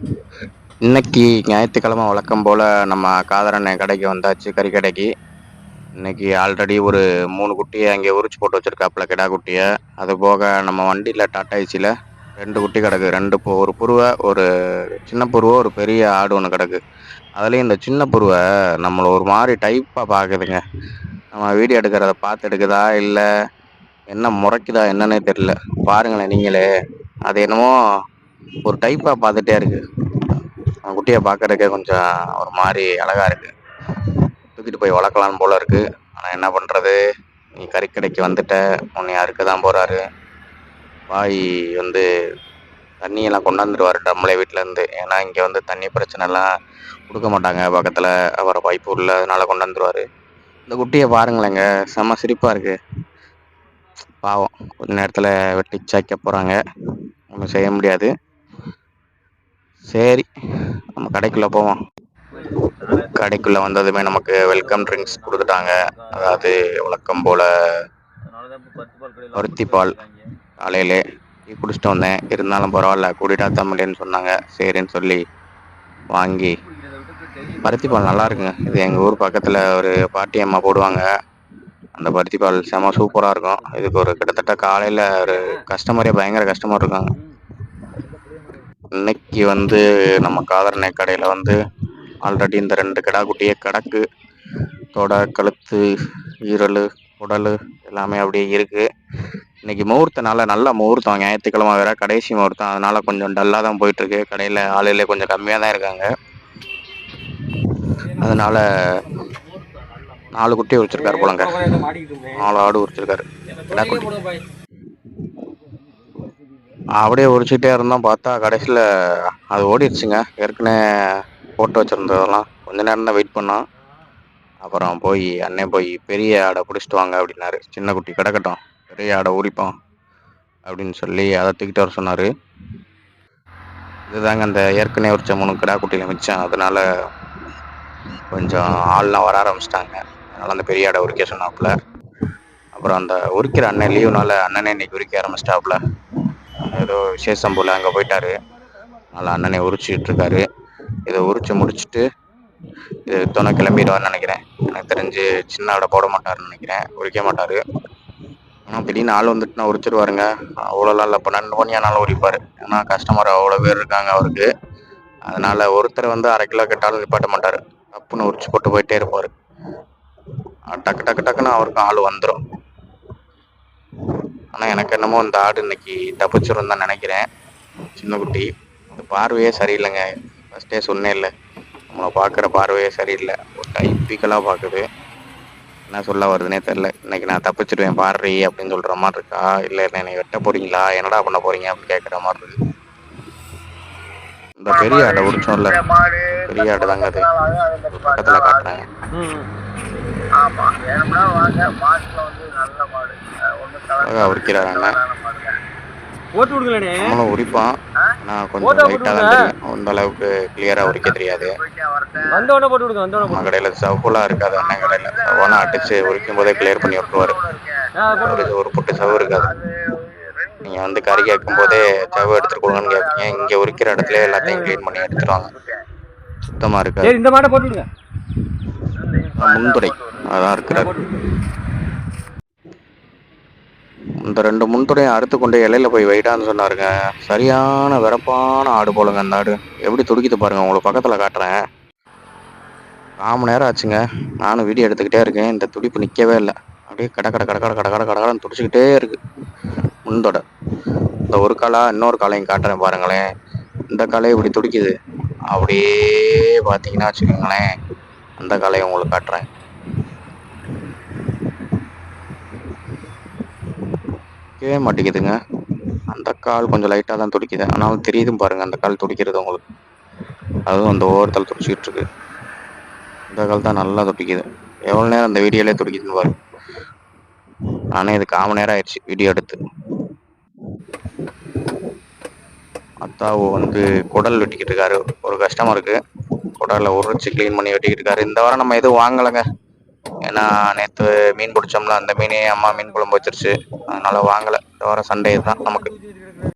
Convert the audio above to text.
இன்னைக்கு ஞாயிற்றுக்கிழமை வழக்கம் போல் நம்ம காதரண்ண கடைக்கு வந்தாச்சு கறி கடைக்கு இன்னைக்கு ஆல்ரெடி ஒரு மூணு குட்டியை அங்கே உரிச்சு போட்டு வச்சுருக்காப்புல கிடா குட்டியை. அது போக நம்ம வண்டியில் டாட்டா ஏசியில் ரெண்டு குட்டி கிடக்கு. ரெண்டு ஒரு புருவை ஒரு சின்ன புருவை ஒரு பெரிய ஆடு ஒன்று கிடக்கு. அதுலேயும் இந்த சின்ன புருவை நம்மளை ஒரு மாதிரி டைப்பாக பார்க்குதுங்க நம்ம வீடியோ எடுக்கிறத பார்த்து எடுக்குதா இல்லை என்ன முறைக்குதா என்னன்னே தெரில பாருங்களேன் நீங்களே. அது என்னமோ ஒரு டைப்பாக பார்த்துட்டே இருக்கு. அந்த குட்டியை பார்க்கறதுக்கே கொஞ்சம் ஒரு மாதிரி அழகாக இருக்குது தூக்கிட்டு போய் வளர்க்கலாம் போல் இருக்கு. ஆனால் என்ன பண்ணுறது நீ கறிக்கடைக்கு வந்துட்ட. உன்னை யாருக்கு தான் போகிறாரு பாய் வந்து தண்ணியெல்லாம் கொண்டாந்துருவார் டம்ளே வீட்டிலேருந்து ஏன்னா இங்கே வந்து தண்ணி பிரச்சனைலாம் கொடுக்க மாட்டாங்க. பக்கத்தில் அவரை பைப்பு உள்ள அதனால கொண்டாந்துருவார் இந்த குட்டியை பாருங்களேங்க. செம்ம சிரிப்பாக இருக்குது பாவம். கொஞ்ச நேரத்தில் வெட்டி சாய்க்க போகிறாங்க ஒன்றும் செய்ய முடியாது. சரி நம்ம கடைக்குள்ளே போவோம். கடைக்குள்ளே வந்ததுமே நமக்கு வெல்கம் ட்ரிங்க்ஸ் கொடுத்துட்டாங்க. அதாவது வழக்கம் போல் பருத்தி பால் காலையிலே டீ குடிச்சிட்டு வந்தேன். இருந்தாலும் பரவாயில்ல கூட்டிட்டா தமிழேன்னு சொன்னாங்க. சரின்னு சொல்லி வாங்கி பருத்தி பால் நல்லா இருக்குங்க. இது எங்கள் ஊர் பக்கத்தில் ஒரு பாட்டி அம்மா போடுவாங்க. அந்த பருத்தி பால் செம சூப்பராக இருக்கும். இதுக்கு ஒரு கிட்டத்தட்ட காலையில் ஒரு கஸ்டமரே பயங்கர கஸ்டமர் இருக்காங்க. இன்னைக்கு வந்து நம்ம காதர்னை கடையில் வந்து ஆல்ரெடி இந்த ரெண்டு கிடா குட்டியே கிடக்கு. தொடை கழுத்து ஈரல் உடல் எல்லாமே அப்படியே இருக்குது இன்னைக்கு முகூர்த்தனால நல்ல முகூர்த்தம். ஞாயிற்றுக்கிழமை வேற கடைசி முகூர்த்தம். அதனால கொஞ்சம் டல்லாக தான் போயிட்டுருக்கு. கடையில் ஆளுகளே கொஞ்சம் கம்மியாக தான் இருக்காங்க. அதனால நாலு குட்டி உரிச்சிருக்காரு போலங்க. நாலு ஆடு உரிச்சிருக்காரு. கிடா குட்டி. அப்படியே உரிச்சுட்டே இருந்தோம். பார்த்தா கடைசியில் அது ஓடிடுச்சுங்க. ஏற்கனவே போட்டு வச்சுருந்ததெல்லாம். கொஞ்ச நேரம் தான் வெயிட் பண்ணோம். அப்புறம் போய் அண்ணன் போய் பெரிய ஆடை பிடிச்சிட்டு வாங்க அப்படின்னாரு. சின்ன குட்டி கிடக்கட்டும். பெரிய ஆடை உரிப்போம் அப்படின்னு சொல்லி அதை தூக்கிட்டு வர சொன்னார். இதுதாங்க அந்த ஏற்கனவே உரிச்ச மூணு கிடா குட்டியில் மிச்சம். அதனால் கொஞ்சம் ஆள்லாம் வர ஆரம்பிச்சிட்டாங்க. அதனால் அந்த பெரிய ஆடை உரிக்க சொன்னாப்புல. அப்புறம் அந்த உரிக்கிற அண்ணன் லீவுனால அண்ணனே இன்னைக்கு உரிக்க ஆரம்பிச்சிட்டாப்புல. ஏதோ விசேஷம் போல் அங்கே போயிட்டாரு. அதனால் அண்ணனை உரிச்சிட்டு இருக்காரு. இதை உரிச்சு முடிச்சுட்டு இது துணை கிளம்பிடுவார்னு நினைக்கிறேன். எனக்கு தெரிஞ்சு சின்ன ஆடை போட மாட்டாருன்னு நினைக்கிறேன். உரிக்க மாட்டார். ஆனால் திடீர்னு ஆள் வந்துட்டுனா உரிச்சிருவாருங்க. அவ்வளோலாம் இல்லை பன்னெண்டு மணி ஆனாலும் உரிப்பார். ஏன்னா கஸ்டமர் அவ்வளோ பேர் இருக்காங்க அவருக்கு. அதனால ஒருத்தர் வந்து அரை கிலோ கேட்டாலும் நிப்பாட்ட மாட்டார். டப்புன்னு உரிச்சு போட்டு போயிட்டே இருப்பார். டக்கு டக்கு டக்குன்னு அவருக்கும் ஆள் வந்துடும் ஆனால் எனக்கு என்னமோ இந்த ஆடு இன்னைக்கு தப்பிச்சிரும் தான் நினைக்கிறேன். சின்ன குட்டி. இந்த பார்வையே சரியில்லைங்க. ஃபஸ்ட்டே சொன்னே இல்லை. நம்மளை பார்க்குற பார்வையே சரியில்லை. ஒரு டைப்பிக்கலாக பார்க்குது. என்ன சொல்ல வருதுன்னே தெரில இன்னைக்கு நான் தப்பிச்சிடுவேன் பாடுறி அப்படின்னு சொல்கிற மாதிரி இருக்கா? இல்லை என்ன என்னை வெட்ட போறீங்களா? என்னடா பண்ண போறீங்க? அப்படின்னு கேட்குற மாதிரி இருக்கு. இந்த பெரிய ஆடை இல்லை பெரிய ஆடு தாங்க அது. பக்கத்தில் காட்டுறேன் ஆமா. ஏன்னா வாங்க. மாட்டுல வந்து நல்ல மாடு. ஒண்ணு அழகா உரிக்கிறார் அண்ணன் நம்மளும் உரிப்பான் ஆனால் கொஞ்சம் லைட்டாக தான் தெரியும். அந்த அளவுக்கு கிளியராக உரிக்க தெரியாது. வந்த உடனே போட்டு விடுங்க வந்த உடனே நம்ம கடையில் சவுப்புலாம் இருக்காது அண்ணன் கடையில். சவனா அடிச்சு உரிக்கும் போதே கிளியர் பண்ணி விட்டுருவாரு. ஒரு ஒரு புட்டு சவு இருக்காது. நீங்கள் வந்து கறி கேட்கும் போதே சவு எடுத்துட்டு கொடுங்கன்னு கேட்பீங்க. இங்கே உரிக்கிற இடத்துல எல்லாத்தையும் க்ளீன் பண்ணி எடுத்துருவாங்க. சுத்தமாக இருக்காது. சரி இந்த மாட்டை போட்டு விடுங்க முன்துடை அதான் இருக்கிறார். இந்த ரெண்டு முன்துறையும் அறுத்து கொண்டு இலையில போய் வைடான்னு சொன்னாருங்க. சரியான விறப்பான ஆடு போலங்க அந்த ஆடு. எப்படி துடிக்குது பாருங்க உங்களுக்கு பக்கத்தில் காட்டுறேன். கால் மணி நேரம் ஆச்சுங்க. நானும் வீடியோ எடுத்துக்கிட்டே இருக்கேன். இந்த துடிப்பு நிற்கவே இல்லை. அப்படியே கட கட கட கட கட கட கடன்னு துடிச்சிக்கிட்டே இருக்கு. முன்தொடை. இந்த ஒரு காலா இன்னொரு காலையும் காட்டுறேன் பாருங்களேன். இந்த காலையை இப்படி துடிக்குது. அப்படியே பார்த்தீங்கன்னா வச்சுக்கோங்களேன். அந்த காலையை உங்களுக்கு காட்டுறேன். துடிக்கவே மாட்டேங்குதுங்க. அந்த கால் கொஞ்சம் லைட்டாக தான் துடிக்குது. ஆனாலும் தெரியுதும் பாருங்கள் அந்த கால் துடிக்கிறது உங்களுக்கு. அதுவும் அந்த ஓரத்தில் துடிச்சிக்கிட்டு இருக்கு. இந்த கால் தான் நல்லா துடிக்குது. எவ்வளோ நேரம் அந்த வீடியோலே துடிக்குதுன்னு பாருங்க. ஆனால் இது காமன் நேரம் ஆயிடுச்சு வீடியோ எடுத்து. அத்தாவு வந்து குடல் வெட்டிக்கிட்டு இருக்காரு. ஒரு கஸ்டமருக்கு குடலை உரைச்சி க்ளீன் பண்ணி வெட்டிக்கிட்டு இருக்காரு. இந்த வாரம் நம்ம எதுவும் வாங்கலைங்க. ஏன்னா நேற்று மீன் பிடிச்சோம்ல அந்த மீனே அம்மா மீன் குழம்பு வச்சிருச்சு. அதனால வாங்கலை. இந்த வாரம் சண்டே தான் நமக்கு.